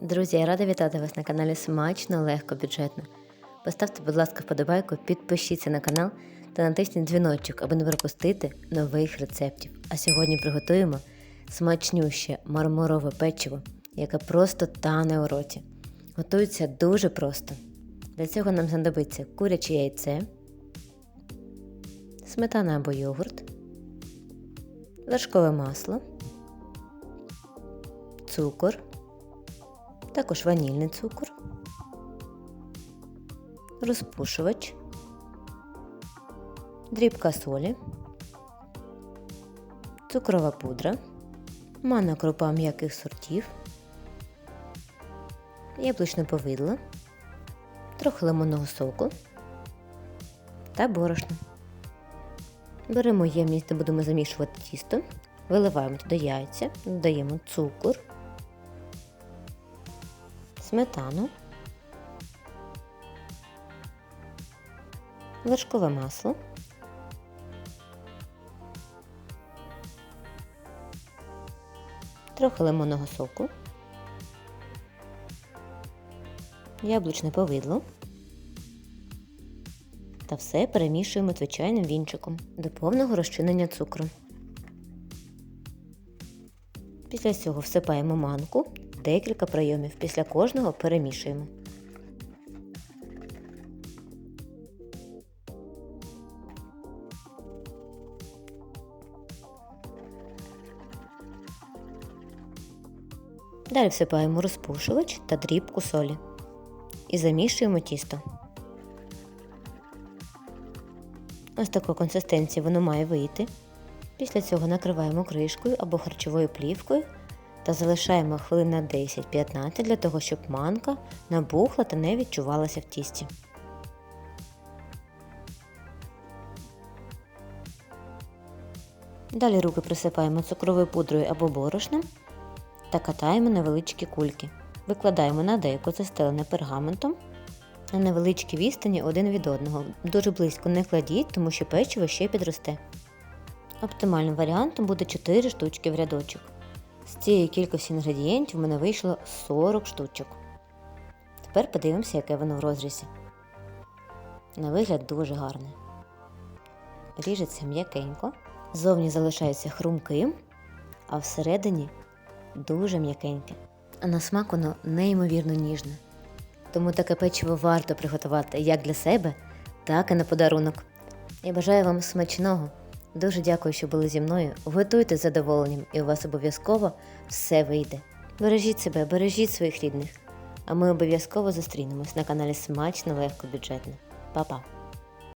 Друзі, я рада вітати вас на каналі Смачно, легко, бюджетно. Поставте, будь ласка, вподобайку, підпишіться на канал та натисніть дзвіночок, аби не пропустити нових рецептів. А сьогодні приготуємо смачнюще мармурове печиво, яке просто тане у роті. Готується дуже просто. Для цього нам знадобиться куряче яйце, сметана або йогурт, вершкове масло, цукор також ванільний цукор, розпушувач, дрібка солі, цукрова пудра, манна крупа м'яких сортів, яблучне повидло, трохи лимонного соку та борошно. Беремо ємність, де будемо замішувати тісто, виливаємо туди яйця, додаємо цукор сметану, вершкове масло, трохи лимонного соку, яблучне повидло та все перемішуємо звичайним вінчиком до повного розчинення цукру. Після цього всипаємо манку декілька прийомів. Після кожного перемішуємо. Далі всипаємо розпушувач та дрібку солі і замішуємо тісто. Ось такої консистенції воно має вийти. Після цього накриваємо кришкою або харчовою плівкою та залишаємо хвилин на 10-15 для того, щоб манка набухла та не відчувалася в тісті. Далі руки присипаємо цукровою пудрою або борошном та катаємо невеличкі кульки. Викладаємо на деяку застелене пергаментом на невеличкі відстані один від одного. Дуже близько не кладіть, тому що печиво ще підросте. Оптимальним варіантом буде 4 штучки в рядочок. З цієї кількості інгредієнтів в мене вийшло 40 штучок. Тепер подивимося, яке воно в розрізі. На вигляд дуже гарне. Ріжеться м'якенько, зовні залишається хрумким, а всередині дуже м'якеньке. А на смак воно неймовірно ніжне. Тому таке печиво варто приготувати як для себе, так і на подарунок. Я бажаю вам смачного! Дуже дякую, що були зі мною. Готуйте з задоволенням, і у вас обов'язково все вийде. Бережіть себе, бережіть своїх рідних. А ми обов'язково зустрінемось на каналі Смачно, легко, бюджетно. Па-па!